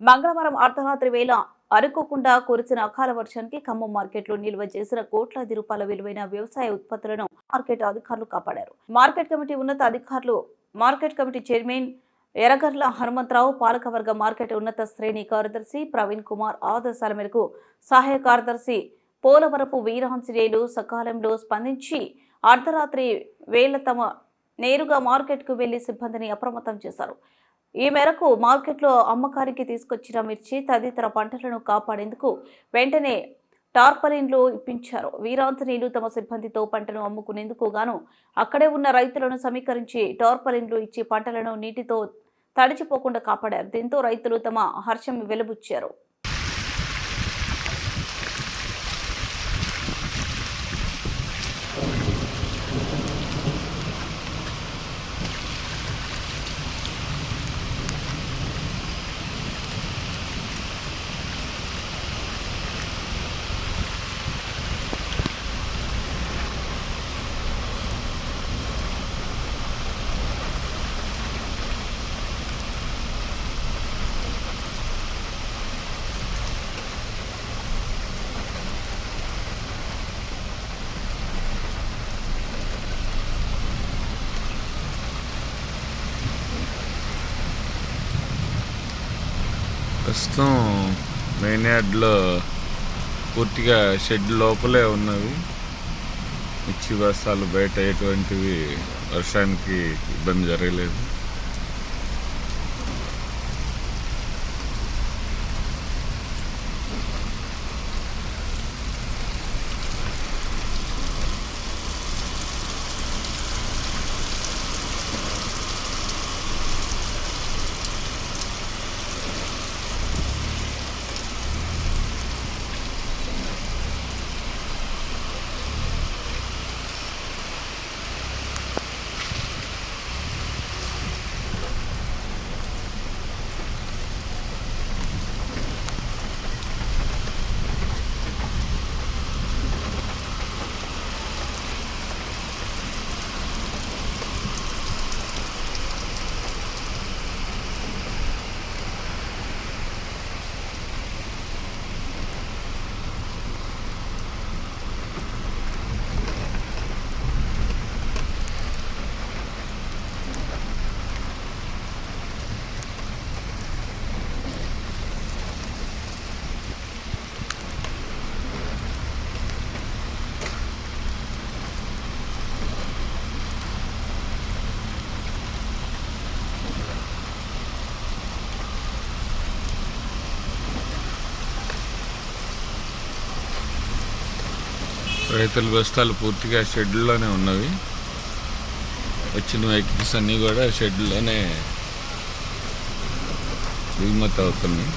మంగళవారం అర్ధరాత్రి వేళ అరుకోకుండా కురిసిన అకాల వర్షానికి ఖమ్మం మార్కెట్లో నిల్వ చేసిన కోట్లాది రూపాయల విలువైన వ్యవసాయ ఉత్పత్తులను మార్కెట్ అధికారులు కాపాడారు. మార్కెట్ కమిటీ ఉన్నత అధికారులు మార్కెట్ కమిటీ చైర్మన్ ఎర్రగర్ల హనుమంతరావు పాలకవర్గ మార్కెట్ ఉన్నత శ్రేణి కార్యదర్శి ప్రవీణ్ కుమార్ ఆదేశాల మేరకు సహాయ కార్యదర్శి పోలవరపు వీరాంజనేయులు సకాలంలో స్పందించి అర్ధరాత్రి వేళ తమ నేరుగా మార్కెట్కు వెళ్ళి సిబ్బందిని అప్రమత్తం చేశారు. ఈ మేరకు మార్కెట్లో అమ్మకానికి తీసుకొచ్చిన మిర్చి తదితర పంటలను కాపాడేందుకు వెంటనే టార్పలిన్లు ఇప్పించారు. వీరాంజనేయులు తమ సిబ్బందితో పంటను అమ్ముకునేందుకు గాను అక్కడే ఉన్న రైతులను సమీకరించి టార్పలిన్లు ఇచ్చి పంటలను నీటితో తడిచిపోకుండా కాపాడారు. దీంతో రైతులు తమ హర్షం వెలుబుచ్చారు. ప్రస్తుతం మెయిన్ యార్డ్లో పూర్తిగా షెడ్ లోపలే ఉన్నవి. మిర్చి బస్తాలు బయట ఎటువంటివి వర్షానికి ఇబ్బంది జరగలేదు. రైతుల బస్తాలు పూర్తిగా షెడ్లోనే ఉన్నవి. వచ్చిన వెహికల్స్ అన్నీ కూడా షెడ్లోనే దిగుమతి అవుతున్నాయి.